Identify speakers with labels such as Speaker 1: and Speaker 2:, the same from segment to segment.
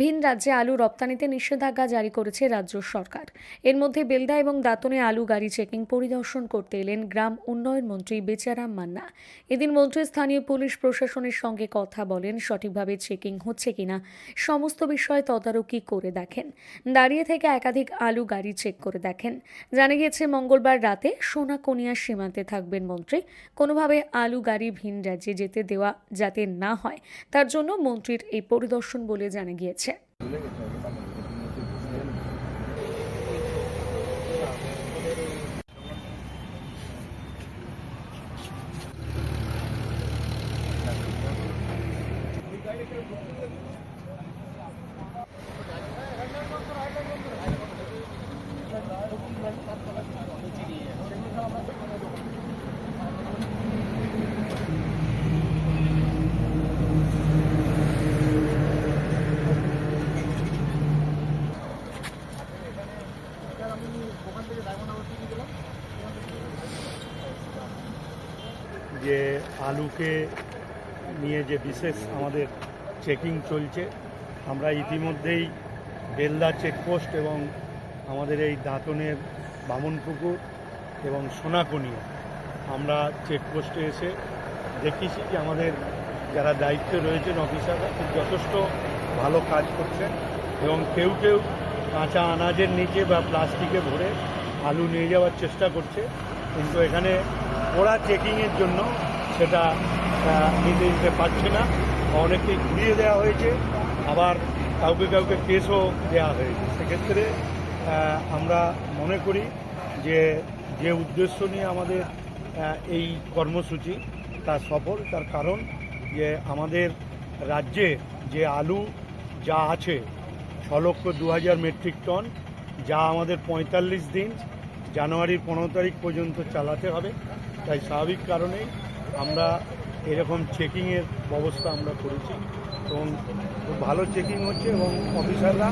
Speaker 1: ভিন রাজ্যে আলু রপ্তানিতে নিষেধাজ্ঞা জারি করেছে রাজ্য সরকার। এর মধ্যে বেলদা এবং দাতনে আলু গাড়ি চেকিং পরিদর্শন করতে এলেন গ্রাম উন্নয়ন মন্ত্রী বেচারাম মান্না। এদিন মন্ত্রী স্থানীয় পুলিশ প্রশাসনের সঙ্গে কথা বলেন, সঠিকভাবে চেকিং হচ্ছে কিনা, সমস্ত বিষয়ে তদারকি করে দেখেন। দাঁড়িয়ে থেকে একাধিক আলু গাড়ি চেক করে দেখেন। জানা গিয়েছে, মঙ্গলবার রাতে সোনাকনিয়া সীমান্তে থাকবেন মন্ত্রী। কোনোভাবে আলু গাড়ি ভিন রাজ্যে যেতে দেওয়া, যাতে না হয়, তার জন্য মন্ত্রীর এই পরিদর্শন বলে জানা গিয়েছে।
Speaker 2: Look at that. আলুকে নিয়ে যে বিশেষ আমাদের চেকিং চলছে, আমরা ইতিমধ্যেই বেলদা চেকপোস্ট এবং আমাদের এই দাঁতনের বামনপুকুর এবং সোনাকনিয়া, আমরা চেকপোস্টে এসে দেখেছি যে আমাদের যারা দায়িত্বে রয়েছেন অফিসাররা খুব যথেষ্ট ভালো কাজ করছেন এবং কেউ কেউ কাঁচা আনাজের নিচে বা প্লাস্টিকে ভরে আলু নিয়ে যাওয়ার চেষ্টা করছে। কিন্তু এখানে ওরা চেকিংয়ের জন্য সেটা নিতে দিতে পারছে না। অনেককে ঘুরিয়ে দেওয়া হয়েছে। আবার কাউকে কাউকে কেসও দেওয়া হয়েছে। সেক্ষেত্রে আমরা মনে করি যে যে উদ্দেশ্য নিয়ে আমাদের এই কর্মসূচি, তা সফল। তার কারণ যে, আমাদের রাজ্যে যে আলু যা আছে, ছ লক্ষ দু হাজার মেট্রিক টন, যা আমাদের পঁয়তাল্লিশ দিন, জানুয়ারির পনেরো তারিখ পর্যন্ত চালাতে হবে। তাই স্বাভাবিক কারণেই আমরা এরকম চেকিংয়ের ব্যবস্থা আমরা করেছি এবং খুব ভালো চেকিং হচ্ছে এবং অফিসাররা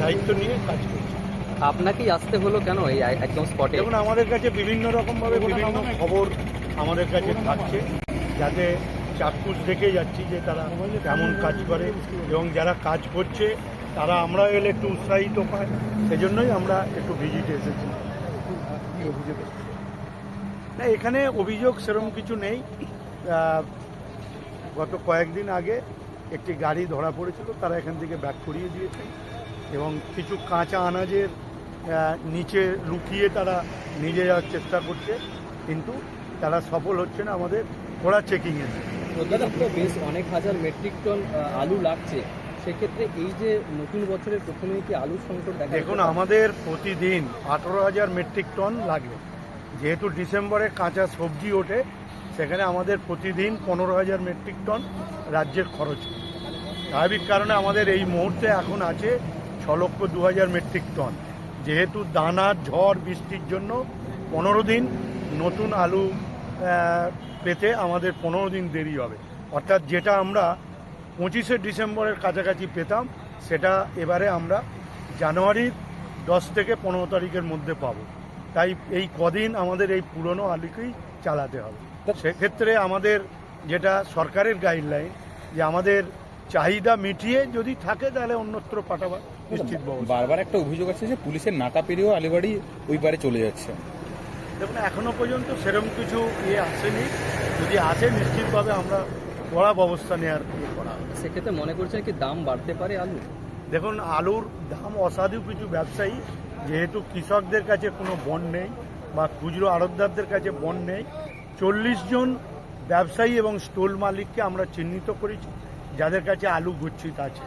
Speaker 2: দায়িত্ব নিয়ে কাজ করছে।
Speaker 3: আপনাকেই আসতে হলো কেন এই একদম স্পটে
Speaker 2: দেখুন আমাদের কাছে বিভিন্ন রকমভাবে বিভিন্ন খবর আমাদের কাছে থাকছে যাতে চাক্ষুষ দেখে যাচ্ছি যে তারা কেমন কাজ করে এবং যারা কাজ করছে তারা আমরা এলে একটু উৎসাহিত পায়। সেজন্যই আমরা একটু ভিজিটে এসেছি। না এখানে অভিযোগ সেরকম কিছু নেই। গত কয়েকদিন আগে একটি গাড়ি ধরা পড়েছিল তারা এখান থেকে ব্যাক করিয়ে দিয়েছে এবং কিছু কাঁচা আনাজের নিচে লুকিয়ে তারা নিজে যাওয়ার চেষ্টা করছে কিন্তু তারা সফল হচ্ছে না আমাদের ওরা চেকিংয়ে।
Speaker 3: বেশ অনেক হাজার মেট্রিক টন আলু লাগছে। সেক্ষেত্রে এই যে নতুন বছরের প্রথমেই কি আলুর সংকট দেখা
Speaker 2: দেখুন আমাদের প্রতিদিন আঠেরো হাজার মেট্রিক টন লাগে যেহেতু ডিসেম্বরে কাঁচা সবজি ওঠে, সেখানে আমাদের প্রতিদিন পনেরো হাজার মেট্রিক টন রাজ্যের খরচ। স্বাভাবিক কারণে আমাদের এই মুহূর্তে এখন আছে ছ লক্ষ দু হাজার মেট্রিক টন। যেহেতু দানা, ঝড়, বৃষ্টির জন্য পনেরো দিন নতুন আলু পেতে আমাদের পনেরো দিন দেরি হবে। অর্থাৎ যেটা আমরা পঁচিশে ডিসেম্বরের কাছাকাছি পেতাম, সেটা এবারে আমরা জানুয়ারির দশ থেকে পনেরো তারিখের মধ্যে পাবো। তাই এই কদিন আমাদের এই পুরনো আলুকেই চালাতে হবে। সেক্ষেত্রে আমাদের যেটা সরকারের গাইডলাইন যে আমাদের চাহিদা মিটিয়ে যদি থাকে তাহলে অন্যত্র পাঠাবার নিশ্চিত
Speaker 4: বারবার একটা অভিযোগ আছে যে পুলিশের নাকা পেরিয়েও আলিবাড়ি ওই পারে চলে যাচ্ছে।
Speaker 2: দেখুন এখনও পর্যন্ত সেরকম কিছু ইয়ে আসেনি। যদি আসে নিশ্চিতভাবে আমরা কড়া ব্যবস্থা নেওয়ার ইয়ে করা হবে।
Speaker 3: সেক্ষেত্রে মনে করছেন কি দাম বাড়তে পারে আলু?
Speaker 2: দেখুন, আলুর দাম অসাধু কিছু ব্যবসায়ী, যেহেতু কৃষকদের কাছে কোনো বন নেই বা খুচরো আড়তদারদের কাছে বন নেই, চল্লিশ জন ব্যবসায়ী এবং স্টল মালিককে আমরা চিহ্নিত করেছি, যাদের কাছে আলু গুচ্ছিত আছে।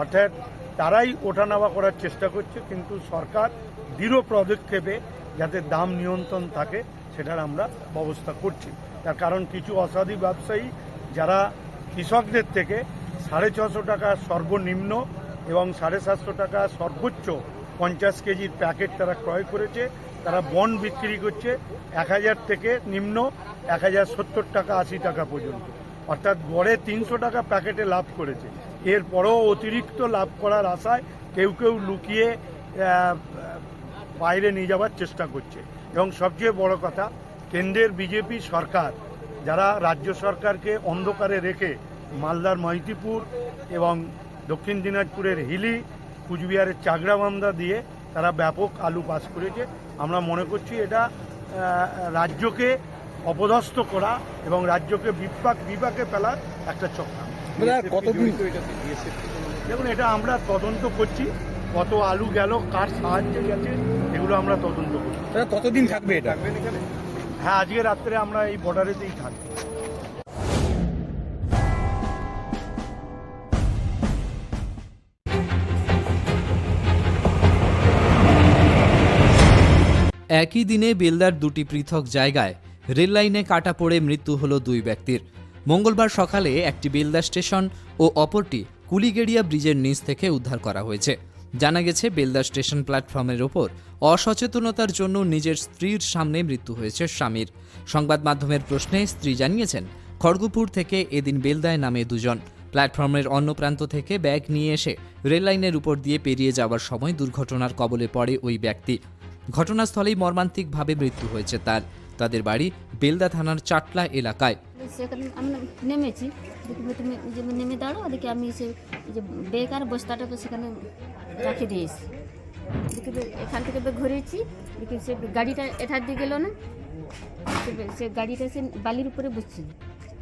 Speaker 2: অর্থাৎ তারাই ওঠানামা করার চেষ্টা করছে, কিন্তু সরকার দৃঢ় পদক্ষেপে যাতে দাম নিয়ন্ত্রণ থাকে, সেটার আমরা ব্যবস্থা করছি। তার কারণ, কিছু অসাধু ব্যবসায়ী, যারা কৃষকদের থেকে সাড়ে ছশো টাকা সর্বনিম্ন এবং সাড়ে সাতশো টাকা সর্বোচ্চ পঞ্চাশ কেজির প্যাকেট তারা ক্রয় করেছে। তারা বন্ড বিক্রি করছে এক হাজার থেকে নিম্ন এক হাজার সত্তর টাকা আশি টাকা পর্যন্ত। অর্থাৎ গড়ে তিনশো টাকা প্যাকেটে লাভ করেছে। এরপরেও অতিরিক্ত লাভ করার আশায় কেউ কেউ লুকিয়ে বাইরে নিয়ে যাওয়ার চেষ্টা করছে। এবং সবচেয়ে বড় কথা, কেন্দ্রের বিজেপি সরকার, যারা রাজ্য সরকারকে অন্ধকারে রেখে মালদার মহিতিপুর এবং দক্ষিণ দিনাজপুরের হিলি কুচবিহারের চাগড়াবান্ধা দিয়ে তারা ব্যাপক আলু পাস করেছে। আমরা মনে করছি এটা রাজ্যকে অপদস্থ করা এবং রাজ্যকে বিপাক বিপাকে ফেলার একটা চক্রান্ত। দেখুন এটা আমরা তদন্ত করছি। কত আলু গেল কার সাহায্যে গেছে এগুলো আমরা তদন্ত করছি।
Speaker 4: কতদিন থাকবে এটা?
Speaker 2: হ্যাঁ আজকে রাত্রে আমরা এই বর্ডারেতেই থাকব।
Speaker 5: একই দিনে বেলদার দুটি পৃথক জায়গায় রেললাইনে কাটা পড়ে মৃত্যু হলো দুই ব্যক্তির। মঙ্গলবার সকালে একটি বেলদা স্টেশন ও অপরটি কুলিগেড়িয়া ব্রিজের নিচ থেকে উদ্ধার করা হয়েছে। জানা গেছে, বেলদা স্টেশন প্ল্যাটফর্মের ওপর অসচেতনতার জন্য নিজের স্ত্রীর সামনে মৃত্যু হয়েছে স্বামীর। সংবাদ মাধ্যমের প্রশ্নে স্ত্রী জানিয়েছেন, খড়গপুর থেকে এদিন বেলদায় নামে দুজন। প্ল্যাটফর্মের অন্য প্রান্ত থেকে ব্যাগ নিয়ে এসে রেললাইনের উপর দিয়ে পেরিয়ে যাওয়ার সময় দুর্ঘটনার কবলে পড়ে ওই ব্যক্তি। ঘটনাস্থলেই মর্মান্তিকভাবে মৃত্যু হয়েছে তার। তাদের বাড়ি বেলদা থানার চাটলা এলাকায়।
Speaker 6: সেখানে আমি নেমেছি। তুমি যে নেমে আমি সে যে বেকার বস্তাটাকে সেখানে রাখে দিয়েছি। দেখি এখান থেকে ঘুরেছি। দেখি সে গাড়িটা এটার দিকে গেলো না। সে গাড়িটা সে বালির উপরে বসছিল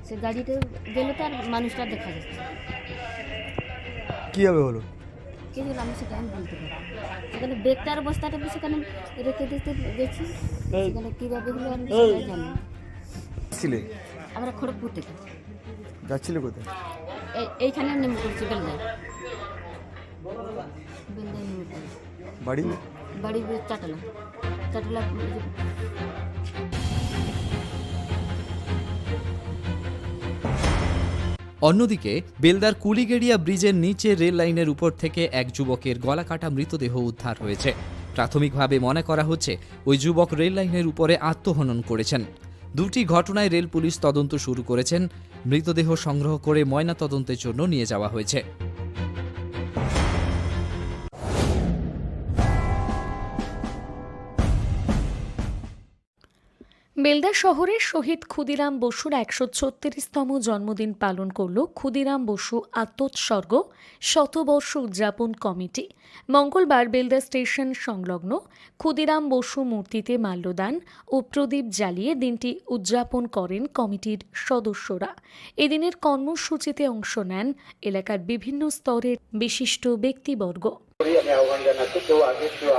Speaker 6: সে গাড়িটা গেল তার মানুষটা দেখা যাচ্ছে
Speaker 7: কীভাবে হলো?
Speaker 6: কে গেল আমি আমি বলতে পারি সেখানে বেগটার বস্তাটা আমি সেখানে রেখে দিতে গেছি। সেখানে কীভাবে হলো আমি সেটা জানি।
Speaker 7: ছিলে
Speaker 6: আমরা খড়গপুর থেকে।
Speaker 7: যাচ্ছিলে কোথায়?
Speaker 6: এইখানে নেমে পড়ছি বেলদায়। বেলদায় নেমে পড়ছি
Speaker 7: বাড়ি?
Speaker 6: বাড়ি চাটলা। চাটলা
Speaker 5: অন্যদিকে, বেলদার কুলিগেড়িয়া ব্রিজের নিচে রেল লাইনের উপর থেকে এক যুবকের গলা কাটা মৃতদেহ উদ্ধার হয়েছে। প্রাথমিকভাবে মনে করা হচ্ছে, ওই যুবক রেল লাইনের উপরে আত্মহনন করেছেন। দুটি ঘটনায় রেল পুলিশ তদন্ত শুরু করেছেন। মৃতদেহ সংগ্রহ করে ময়না তদন্তের জন্য নিয়ে যাওয়া হয়েছে।
Speaker 1: বেলদা শহরে শহীদ ক্ষুদিরাম বসুর একশো ছত্রিশতম জন্মদিন পালন করল ক্ষুদিরাম বসু আত্মোৎসর্গ, শতবর্ষ উদযাপন কমিটি। মঙ্গলবার বেলদা স্টেশন সংলগ্ন ক্ষুদিরাম বসু মূর্তিতে মাল্যদান ও প্রদীপ জ্বালিয়ে দিনটি উদযাপন করেন কমিটির সদস্যরা। এদিনের কর্মসূচিতে অংশ নেন এলাকার বিভিন্ন স্তরের বিশিষ্ট ব্যক্তিবর্গ।
Speaker 8: করি আমি কেউ আগে কেউ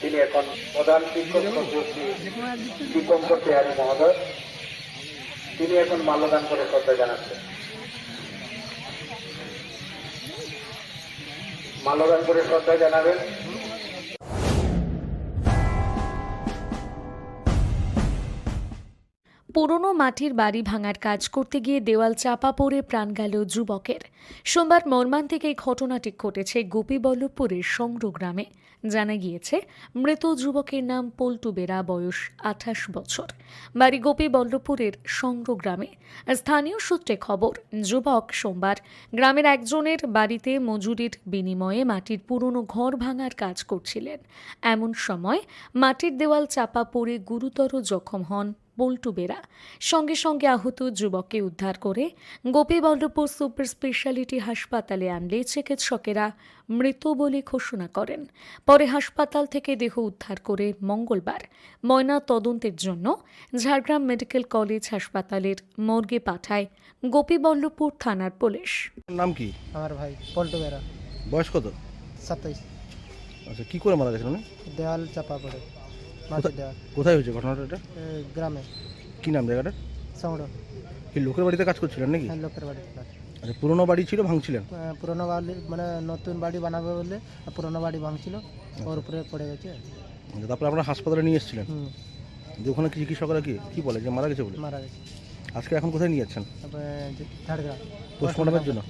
Speaker 8: তিনি এখন প্রধান শিক্ষক দীপঙ্কর বিহারী মহোদয় তিনি এখন মাল্যদান করে শ্রদ্ধা জানাচ্ছেন মাল্যদান করে শ্রদ্ধা জানাবেন।
Speaker 1: পুরনো মাটির বাড়ি ভাঙার কাজ করতে গিয়ে দেওয়াল চাপা পড়ে প্রাণ গেল যুবকের। সোমবার মর্মান্তিক এই ঘটনাটি ঘটেছে গোপীবল্লভপুরের সংগ্র গ্রামে। জানা গিয়েছে, মৃত যুবকের নাম পল্টু বেরা, বয়স আঠাশ বছর। বাড়ি গোপীবল্লভপুরের সংগ্র গ্রামে। স্থানীয় সূত্রে খবর, যুবক সোমবার গ্রামের একজনের বাড়িতে মজুরির বিনিময়ে মাটির পুরনো ঘর ভাঙার কাজ করছিলেন। এমন সময় মাটির দেওয়াল চাপা পড়ে গুরুতর জখম হন বল্টু বেরা। সঙ্গে সঙ্গে আহত যুবককে উদ্ধার করে গোপীবল্লভপুর সুপার স্পেশালিটি হাসপাতালে আনলে চিকিৎসকেরা মৃত বলে ঘোষণা করেন। পরে হাসপাতাল থেকে দেহ উদ্ধার করে মঙ্গলবার ময়না তদন্তের জন্য ঝাড়গ্রাম মেডিকেল কলেজ হাসপাতালের মর্গে পাঠায় গোপীবল্লভপুর থানার পুলিশ।
Speaker 7: নাম কি?
Speaker 9: আমার ভাই পল্টু বেরা।
Speaker 7: বয়স কত?
Speaker 9: সাতাইশ।
Speaker 7: আচ্ছা কি করে মারা গেছেন উনি?
Speaker 9: দেওয়াল চাপা পড়ে।
Speaker 7: কোথায় হয়েছে ঘটনাটা এটা?
Speaker 9: গ্রামে।
Speaker 7: কি নাম জায়গাটা?
Speaker 9: সাউড়
Speaker 7: কি লোকের বাড়িতে কাজ করছিলেন নাকি?
Speaker 9: হ্যাঁ লোকের বাড়ি থেকে।
Speaker 7: আচ্ছা পুরোনো বাড়ি ছিল ভাঙছিলেন?
Speaker 9: আহ, পুরোনো বাড়ি মানে নতুন বাড়ি বানাবে বলে পুরোনো বাড়ি ভাঙছিল ওর উপরে পড়ে গেছে।
Speaker 7: আচ্ছা, তারপরে আপনারা হাসপাতালে নিয়ে এসেছিলেন?
Speaker 9: হুম।
Speaker 7: যে ওখানে কি চিকিৎসকরা কি কি বলে যে মারা গেছে বলে?
Speaker 9: মারা গেছে।
Speaker 7: আজকে এখন কোথায় নিয়ে যাচ্ছেন?
Speaker 9: তারপরে যে ঝাড়গ্রাম।
Speaker 7: পোস্টমর্টমের জন্য।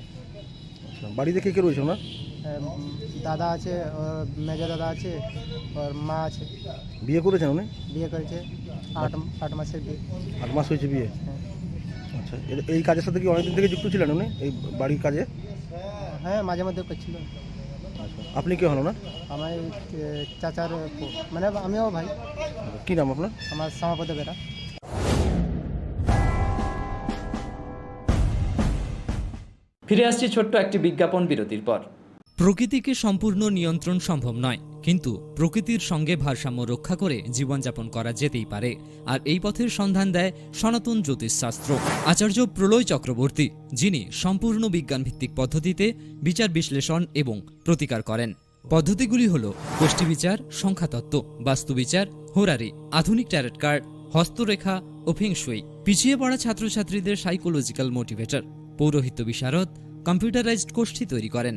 Speaker 7: আচ্ছা বাড়িতে কে কে রয়েছে ওনার?
Speaker 9: দাদা আছে ওর মেজো দাদা আছে ওর মা আছে।
Speaker 7: বিয়ে করেছেন উনি?
Speaker 9: বিয়ে করেছে আট আট মাসের বিয়ে।
Speaker 7: আট মাস হয়েছে বিয়ে?
Speaker 9: হ্যাঁ।
Speaker 7: আচ্ছা এই কাজের সাথে কি অনেকদিন থেকে যুক্ত ছিলেন উনি? এই বাড়ির কাজে?
Speaker 9: হ্যাঁ মাঝে মধ্যে করছিল।
Speaker 7: আচ্ছা আপনি কে হন না
Speaker 9: আমার এই, এ, চাচার পো- মানে আমিও ভাই।
Speaker 7: কি নাম আপনার?
Speaker 9: আমার সমাপদ বেরা।
Speaker 5: ফিরে আসছি ছোট্ট একটি বিজ্ঞাপন বিরতির পর। প্রকৃতিকে সম্পূর্ণ নিয়ন্ত্রণ সম্ভব নয়, কিন্তু প্রকৃতির সঙ্গে ভারসাম্য রক্ষা করে জীবনযাপন করা যেতেই পারে। আর এই পথের সন্ধান দেয় সনাতন জ্যোতিষশাস্ত্র। আচার্য প্রলয় চক্রবর্তী, যিনি সম্পূর্ণ বিজ্ঞানভিত্তিক পদ্ধতিতে বিচার বিশ্লেষণ এবং প্রতিকার করেন। পদ্ধতিগুলি হল গোষ্ঠী বিচার, সংখ্যাতত্ত্ব বাস্তুবিচার হোরারি, আধুনিক ট্যারেট কার্ড, হস্তরেখা ও ফিংশুই পিছিয়ে পড়া ছাত্রছাত্রীদের সাইকোলজিক্যাল মোটিভেটর পৌরোহিত্য বিশারদ কম্পিউটারাইজড গোষ্ঠী তৈরি করেন।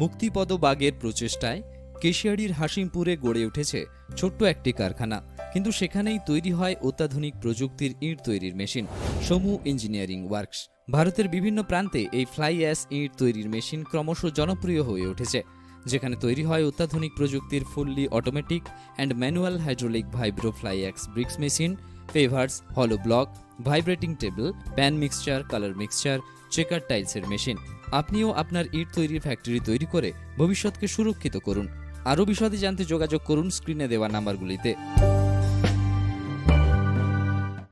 Speaker 5: মুক্তিপদ বাগের প্রচেষ্টায় কেশিয়াড়ির হাসিমপুরে গড়ে উঠেছে ছোট্ট একটি কারখানা। কিন্তু সেখানেই তৈরি হয় অত্যাধুনিক প্রযুক্তির ইট তৈরির মেশিন সমু ইঞ্জিনিয়ারিং ওয়ার্কস। ভারতের বিভিন্ন প্রান্তে এই ফ্লাই অ্যাস ইট তৈরির মেশিন ক্রমশ জনপ্রিয় হয়ে উঠেছে, যেখানে তৈরি হয় অত্যাধুনিক প্রযুক্তির fully automatic and manual hydraulic vibro fly ash bricks machine, pavers, hollow block, vibrating table, pan mixture, colour mixture, checker টাইলসের মেশিন। আপনিও আপনার ইট তৈরির ফ্যাক্টরি তৈরি করে ভবিষ্যৎকে সুরক্ষিত করুন। আরও বিশদে জানতে যোগাযোগ করুন স্ক্রিনে দেওয়া নাম্বারগুলিতে।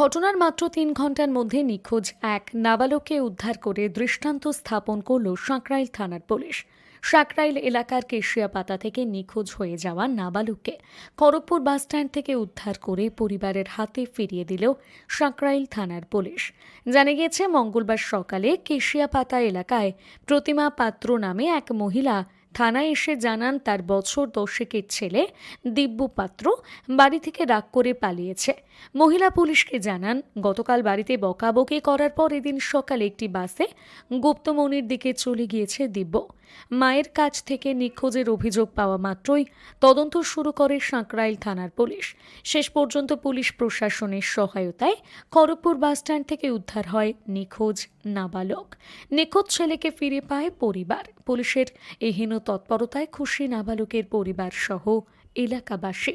Speaker 1: ঘটনার মাত্র তিন ঘণ্টার মধ্যে নিখোঁজ এক নাবালককে উদ্ধার করে দৃষ্টান্ত স্থাপন করল সাঁকরাইল থানার পুলিশ। সাঁকরাইল এলাকার কেশিয়াপাতা থেকে নিখোঁজ হয়ে যাওয়া নাবালককে খড়গপুর বাসস্ট্যান্ড থেকে উদ্ধার করে পরিবারের হাতে ফিরিয়ে দিল সাঁকরাইল থানার পুলিশ। জানা গিয়েছে, মঙ্গলবার সকালে কেশিয়াপাতা এলাকায় প্রতিমা পাত্র নামে এক মহিলা থানায় এসে জানান তার বছর দশেকের ছেলে দিব্য পাত্র বাড়ি থেকে রাগ করে পালিয়েছে। মহিলা পুলিশকে জানান, গতকাল বাড়িতে বকাবকি করার পর এদিন সকালে একটি বাসে গুপ্তমণির দিকে চলে গিয়েছে দিব্য। মায়ের কাছ থেকে নিখোঁজের অভিযোগ পাওয়া মাত্রই তদন্ত শুরু করে সাঁকরাইল থানার পুলিশ। শেষ পর্যন্ত পুলিশ প্রশাসনের সহায়তায় খড়গপুর বাসস্ট্যান্ড থেকে উদ্ধার হয় নিখোঁজ, নাবালক। নিখোঁজ ছেলেকে ফিরে পায় পরিবার। পুলিশের এহীন তৎপরতায় খুশি নাবালকের পরিবার সহ এলাকাবাসী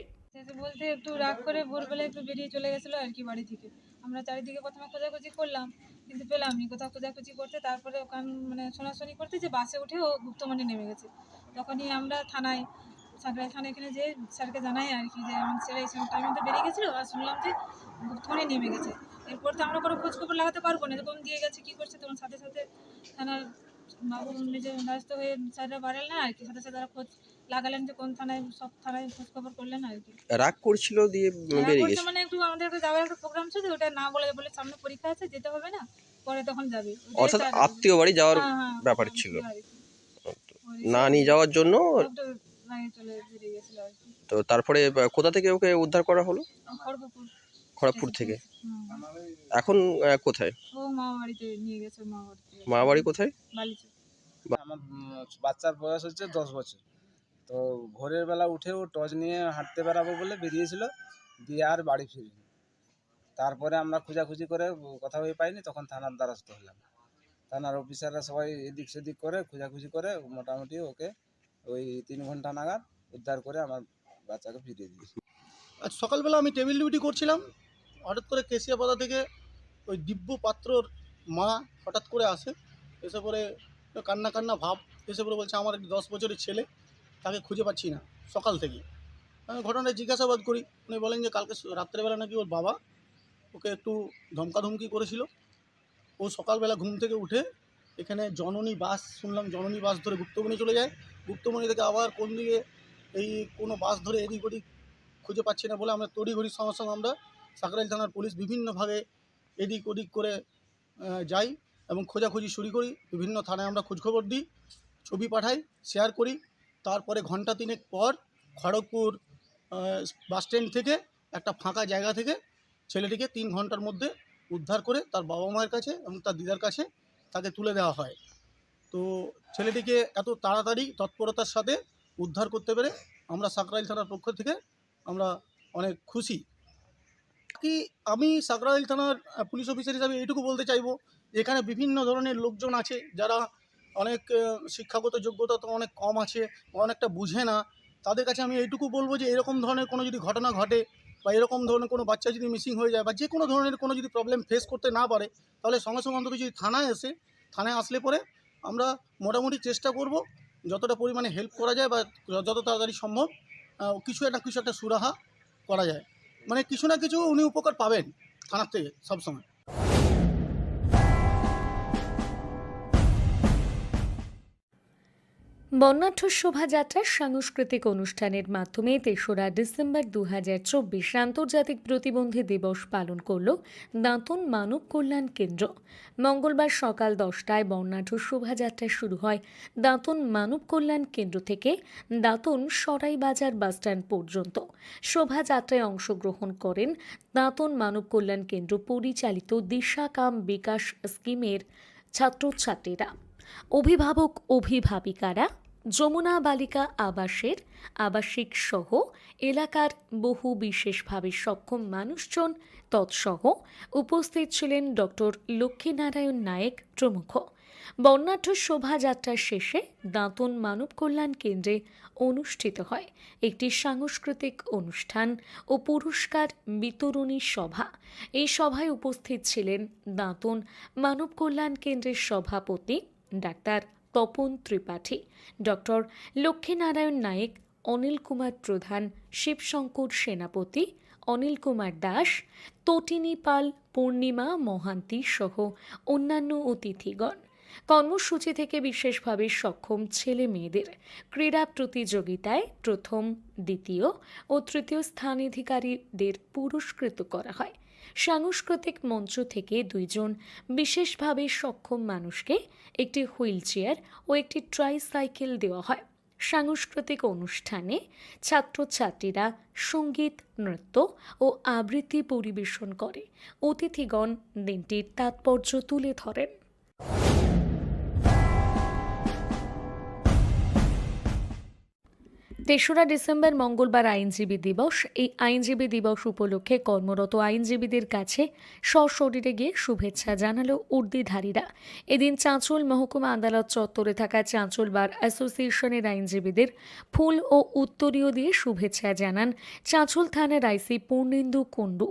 Speaker 10: বলতে একটু রাগ করে ভোরবেলা একটু বেরিয়ে চলে গেছিল আর কি বাড়ি থেকে। আমরা চারিদিকে প্রথমে খোঁজাখুঁজি করলাম, কিন্তু পেলাম নি। কোথাও খোঁজাখুঁজি করতে, তারপরে ওখান মানে শোনাশুনি করতে যে বাসে উঠে ও গুপ্তমণি নেমে গেছে। তখনই আমরা থানায় সাঁকড়া থানা এখানে যে স্যারকে জানাই আর কি যে আমার ছেলে এই টাইমে তো বেরিয়ে গেছিল আর শুনলাম যে গুপ্তমনে নেমে গেছে। এরপর তো আমরা কোনো খোঁজ খবর লাগাতে পারব না কোন দিয়ে গেছে, কী করছে, তখন সাথে সাথে থানার নিজে ব্যস্ত হয়ে স্যাররা বাড়ালেন আর কি সাথে সাথে তারা খোঁজ লাগালেন যে কোন থানায় সব থানায় খোঁজ খবর করলেন আর কি।
Speaker 7: রাগ করছিল দিয়ে বেরিয়ে গেছে।
Speaker 10: মানে একটু আমাদের একটা যাওয়ার একটা প্রোগ্রাম ছিল ওটা না বলে বলে সামনে পরীক্ষা আছে যেতে হবে না পরে তখন যাবে।
Speaker 7: অর্থাৎ আত্মীয় বাড়ি যাওয়ার
Speaker 10: হ্যাঁ, হ্যাঁ,
Speaker 7: ব্যাপার
Speaker 10: হ্যাঁ,
Speaker 7: ছিল।
Speaker 10: কি। ওই
Speaker 7: না নিয়ে যাওয়ার জন্য? তো তারপরে কোথা থেকে ওকে উদ্ধার করা হলো?
Speaker 10: খড়গপুর।
Speaker 7: খড়গপুর থেকে। এখন কোথায়?
Speaker 10: ও মা বাড়িতে নিয়ে গেছে মা বাড়িতে
Speaker 7: মা বাড়ি কোথায়
Speaker 11: আমার বাচ্চার বয়স হচ্ছে দশ বছর। তো ভোরের বেলা উঠেও টর্চ নিয়ে হাঁটতে বেরাবো বলে বেরিয়েছিল দিয়ে আর বাড়ি ফিরিনি। তারপরে আমরা খোঁজাখুঁজি করে কোথাও এ পাইনি তখন থানার দ্বারস্থ হলাম। থানার অফিসাররা সবাই এদিক সেদিক করে খোঁজাখুঁজি করে মোটামুটি ওকে ওই তিন ঘণ্টা নাগাদ উদ্ধার করে আমার বাচ্চাকে ফিরিয়ে দিয়েছি।
Speaker 7: আজ সকালবেলা আমি টেবিল ডিউটি করছিলাম হঠাৎ করে কেশিয়াপাতা থেকে ওই দিব্য পাত্রর মা হঠাৎ করে আসে, এসে পরে কান্না কান্না ভাব, এসে পরে বলছে, আমার দশ বছরের ছেলে, তাকে খুঁজে পাচ্ছি না, সকাল থেকে। আমি ঘটনায় জিজ্ঞাসাবাদ করি, উনি বলেন যে, কালকে রাত্রেবেলা নাকি ওর বাবা ওকে একটু ধমকাধমকি করেছিল। ও সকালবেলা ঘুম থেকে উঠে এখানে জননী বাস, শুনলাম জননী বাস ধরে গুপ্তমণি চলে যায়। গুপ্তমণি থেকে আবার কোন দিকে এই কোনো বাস ধরে এদিক ওদিক খুঁজে পাচ্ছি না বলে আমরা তড়িঘড়ির সঙ্গে সঙ্গে আমরা সাকরাইল থানার পুলিশ বিভিন্নভাবে এদিক ওদিক করে যাই এবং খোঁজাখুঁজি শুরু করি। বিভিন্ন থানায় আমরা খোঁজখবর দিই ছবি পাঠাই শেয়ার করি। তারপরে ঘণ্টা তিনেক পর খড়গপুর আহ, বাস স্ট্যান্ড থেকে একটা ফাঁকা জায়গা থেকে ছেলেটিকে তিন ঘণ্টার মধ্যে উদ্ধার করে তার বাবা মায়ের কাছে এবং তার দিদার কাছে তাকে তুলে দেওয়া হয়। তো ছেলেটিকে এত তাড়াতাড়ি তৎপরতার সাথে উদ্ধার করতে পেরে আমরা সাকরাইল থানার পক্ষ থেকে আমরা অনেক খুশি। কি আমি সাকরাইল থানার পুলিশ অফিসার হিসাবে এইটুকু বলতে চাইব, এখানে বিভিন্ন ধরনের লোকজন আছে যারা অনেক শিক্ষাগত যোগ্যতা তো অনেক কম আছে, অনেকটা বুঝে না। তাদের কাছে আমি এইটুকু বলব যে, এরকম ধরনের কোনো যদি ঘটনা ঘটে বা এরকম ধরনের কোনো বাচ্চা যদি মিসিং হয়ে যায় বা যে কোনো ধরনের কোনো যদি প্রবলেম ফেস করতে না পারে, তাহলে সঙ্গে সঙ্গে অন্তত যদি থানায় এসে থানায় আসলে পরে আমরা মোটামুটি চেষ্টা করব যতটা পরিমাণে হেল্প করা যায় বা যত তাড়াতাড়ি সম্ভব কিছু একটা কিছু একটা সুরাহা করা যায়। মানে কিছু না কিছু উনি উপকার পাবেন থানার থেকে সবসময়।
Speaker 1: বর্ণাঢ্য শোভাযাত্রার সাংস্কৃতিক অনুষ্ঠানের মাধ্যমে তেসরা ডিসেম্বর দু আন্তর্জাতিক প্রতিবন্ধী দিবস পালন করল দাঁতন মানব কল্যাণ কেন্দ্র। মঙ্গলবার সকাল দশটায় বর্ণাঢ্য শোভাযাত্রা শুরু হয় দাঁতন মানব কল্যাণ কেন্দ্র থেকে দাঁতন সরাইবাজার বাসস্ট্যান্ড পর্যন্ত। শোভাযাত্রায় অংশগ্রহণ করেন দাঁতন মানব কল্যাণ কেন্দ্র পরিচালিত দিশা কাম বিকাশ স্কিমের ছাত্রছাত্রীরা। অভিভাবক অভিভাবিকারা যমুনা বালিকা আবাসের আবাসিক সহ এলাকার বহু বিশেষভাবে সক্ষম মানুষজন তৎসহ উপস্থিত ছিলেন ডক্টর লক্ষ্মীনারায়ণ নায়েক প্রমুখ। বর্ণাঢ্য শোভাযাত্রার শেষে দাঁতন মানব কল্যাণ কেন্দ্রে অনুষ্ঠিত হয় একটি সাংস্কৃতিক অনুষ্ঠান ও পুরস্কার বিতরণী সভা। এই সভায় উপস্থিত ছিলেন দাঁতন মানব কল্যাণ কেন্দ্রের সভাপতি ডাক্তার তপন ত্রিপাঠী, ডক্টর লক্ষ্মীনারায়ণ নায়েক, অনিল কুমার প্রধান, শিবশঙ্কর সেনাপতি, অনিল কুমার দাস, তটিনী পাল, পূর্ণিমা মহান্তি সহ অন্যান্য অতিথিগণ। কর্মসূচি থেকে বিশেষভাবে সক্ষম ছেলে মেয়েদের ক্রীড়া প্রতিযোগিতায় প্রথম, দ্বিতীয় ও তৃতীয় স্থানাধিকারীদের পুরস্কৃত করা হয়। সাংস্কৃতিক মঞ্চ থেকে দুইজন বিশেষভাবে সক্ষম মানুষকে একটি হুইল চেয়ার ও একটি ট্রাইসাইকেল দেওয়া হয়। সাংস্কৃতিক অনুষ্ঠানে ছাত্রছাত্রীরা সংগীত, নৃত্য ও আবৃত্তি পরিবেশন করে। অতিথিগণ দিনটির তাৎপর্য তুলে ধরেন। তেসরা ডিসেম্বর মঙ্গলবার আইনজীবী দিবস। এই আইনজীবী দিবস উপলক্ষে কর্মরত আইনজীবীদের কাছে সশরীরে গিয়ে শুভেচ্ছা জানালো উর্দিধারীরা। এদিন চাঁচল মহকুমা আদালত চত্বরে থাকা চাঁচল বার অ্যাসোসিয়েশনের আইনজীবীদের ফুল ও উত্তরীয় দিয়ে শুভেচ্ছা জানান চাঁচল থানার আইসি পূর্ণেন্দু কুণ্ডু।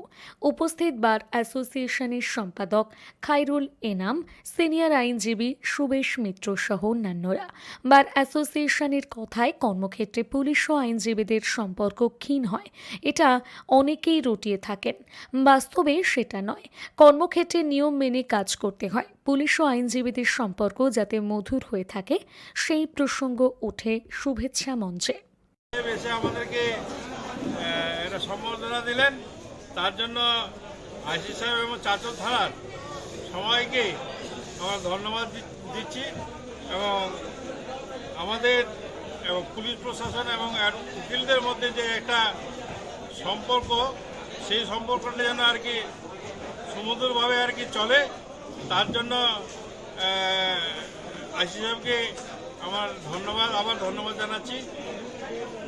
Speaker 1: উপস্থিত বার অ্যাসোসিয়েশনের সম্পাদক খাইরুল এনাম, সিনিয়র আইনজীবী সুবেশ মিত্র সহ অন্যান্যরা। বার অ্যাসোসিয়েশনের কথায় কর্মক্ষেত্রে পুলিশ পুলিশ ও আইনজীবীদের সম্পর্ক ক্ষীণ হয়। এটা অনেকেই রটিয়ে থাকেন। বাস্তবে সেটা নয়। কর্মক্ষেত্রে নিয়ম মেনে কাজ করতে হয়। পুলিশ ও আইনজীবীদের সম্পর্ক যাতে মধুর হয়ে থাকে, সেই প্রসঙ্গ ওঠে শুভেচ্ছা মঞ্চে।
Speaker 12: সম্বর্ধনা দিলেন। তার জন্য আইসি সাহেব এবং থানার সবাইকে ধন্যবাদ দিচ্ছি এবং আমাদের এবং পুলিশ প্রশাসন এবং উকিলদের মধ্যে যে একটা সম্পর্ক, সেই সম্পর্কটা যেন আর কি সুমধুরভাবে আর কি চলে, তার জন্য আইসি সাহেবকে আমার ধন্যবাদ, আবার ধন্যবাদ জানাচ্ছি।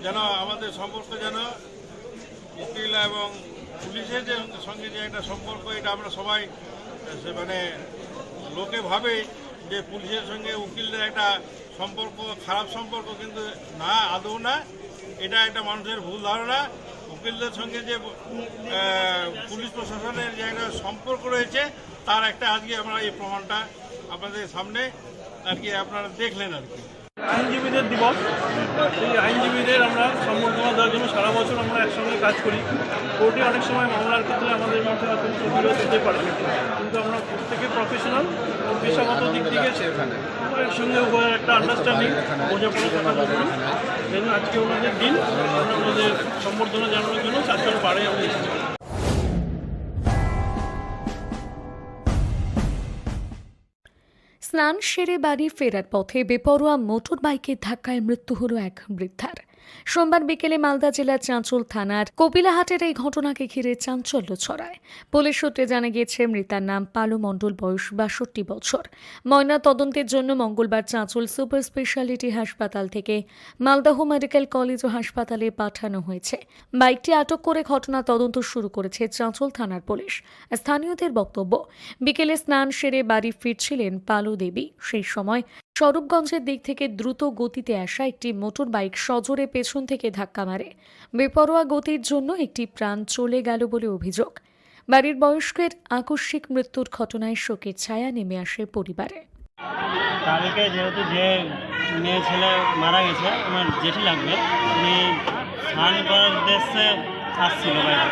Speaker 12: যেন আমাদের সম্পর্ক যেন উকিল এবং পুলিশের যে সঙ্গে যে একটা সম্পর্ক, এটা আমরা সবাই মানে লোকে ভাবে যে পুলিশের সঙ্গে উকিলদের একটা সম্পর্ক, খারাপ সম্পর্ক কিন্তু না, আদৌ না। এটা একটা মানুষের ভুল ধারণা। উকিলদের সঙ্গে যে পুলিশ প্রশাসনের যে একটা সম্পর্ক রয়েছে, তার একটা আজকে আমরা এই প্রমাণটা আপনাদের সামনে আর কি আপনারা দেখলেন আর কি।
Speaker 13: আইনজীবীদের দিবস। সেই আইনজীবীদের আমরা সম্বর্ধনা দেওয়ার জন্য সারা বছর আমরা একসঙ্গে কাজ করি। কোর্টে অনেক সময় মামলার ক্ষেত্রে আমাদের মধ্যে হয়তো প্রতিরোধ হতে পারে। কিন্তু আমরা প্রত্যেকে প্রফেশনাল পেশাগত দিক থেকে উভয়ের সঙ্গে উভয়ের একটা আন্ডারস্ট্যান্ডিং বোঝাপড়া থাকা জরুরি সেই আজকে ওনাদের দিন, আমরা ওনাদের সম্বর্ধনা জানানোর জন্য চারজন পাড়ে আমরা
Speaker 1: স্নান সেরে বাড়ি ফেরার পথে বেপরোয়া মোটর বাইকের ধাক্কায় মৃত্যু হল এক বৃদ্ধার। সোমবার বিকেলে মালদা জেলার চাঁচল থানার কপিলাহাটের এই ঘটনাকে ঘিরে চাঞ্চল্য ছড়ায়। পুলিশ সূত্রে জানা গিয়েছে, মৃতার নাম পালু মণ্ডল, বয়স বাষট্টি বছর। ময়না তদন্তের জন্য মঙ্গলবার চাঁচল সুপার স্পেশালিটি হাসপাতাল থেকে মালদাহ মেডিকেল কলেজ ও হাসপাতালে পাঠানো হয়েছে। বাইকটি আটক করে ঘটনা তদন্ত শুরু করেছে চাঁচল থানার পুলিশ। স্থানীয়দের বক্তব্য, বিকেলে স্নান সেরে বাড়ি ফিরছিলেন পালু দেবী। সেই সময় স্বরূপগঞ্জের দিক থেকে দ্রুত গতিতে আসা একটি মোটর বাইক সজোরে পেছন থেকে ধাক্কা মারে। বেপরোয়া গতির জন্য একটি প্রাণ চলে গেল বলে অভিযোগ। বাড়ির বয়স্কের আকস্মিক মৃত্যুর ঘটনায় শোকের ছায়া নেমে আসে পরিবারে।
Speaker 14: কালকে যেহেতু যে মেয়ে ছেলে মারা গেছে, আমার জেঠি লাগবে, উনি স্নান করার উদ্দেশ্যে আসছিল বাইরে।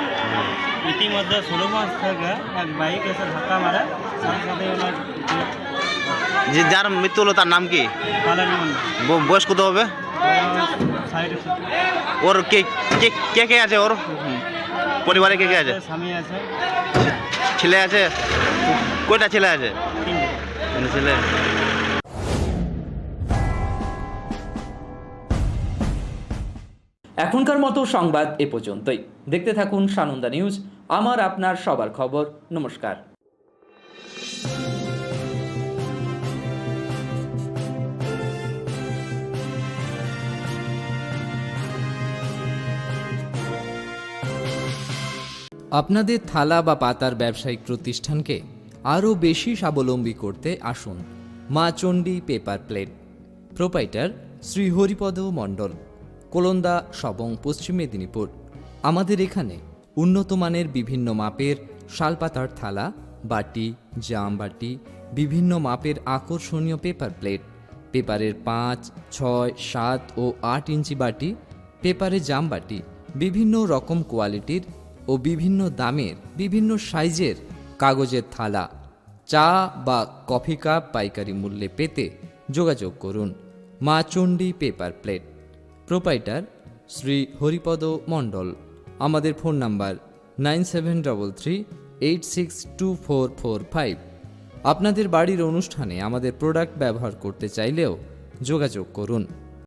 Speaker 14: ইতিমধ্যে ষোলোগঞ্জ থেকে এক বাইক এসে ধাক্কা মারে, সাথে সাথে ওনার
Speaker 15: যে যার মৃত্যু হলো তার নাম কি? বয়স কত হবে? ওর কে কে কে কে আছে ওর? পরিবারে কে কে আছে? ছেলে আছে? কয়টা ছেলে আছে? ছেলে।
Speaker 5: এখনকার মতো সংবাদ এ পর্যন্তই। দেখতে থাকুন সানন্দা নিউজ। আমার আপনার সবার খবর। নমস্কার। আপনাদের থালা বা পাতার ব্যবসায়িক প্রতিষ্ঠানকে আরও বেশি স্বাবলম্বী করতে আসুন। Ma Chandi paper plate. Proprietor Shri Haripada Mondal, Kolanda, Sabang, Paschim Medinipur. আমাদের এখানে উন্নত মানের বিভিন্ন মাপের শালপাতার থালা, বাটি, জাম বাটি, বিভিন্ন মাপের আকর্ষণীয় পেপার প্লেট। পেপারের পাঁচ, ছয়, সাত ও আট ইঞ্চি বাটি, পেপারে জাম বাটি, বিভিন্ন রকম কোয়ালিটির ও বিভিন্ন দামের, বিভিন্ন সাইজের কাগজের থালা, চা বা কফি কাপ পাইকারি মূল্যে পেতে যোগাযোগ করুন। Maa Chandi paper plate. Proprietor Shri Haripada Mondal. আমাদের phone number nine seven double three eight six two four four five. আপনাদের বাড়ির অনুষ্ঠানে আমাদের প্রোডাক্ট ব্যবহার করতে চাইলেও যোগাযোগ করুন।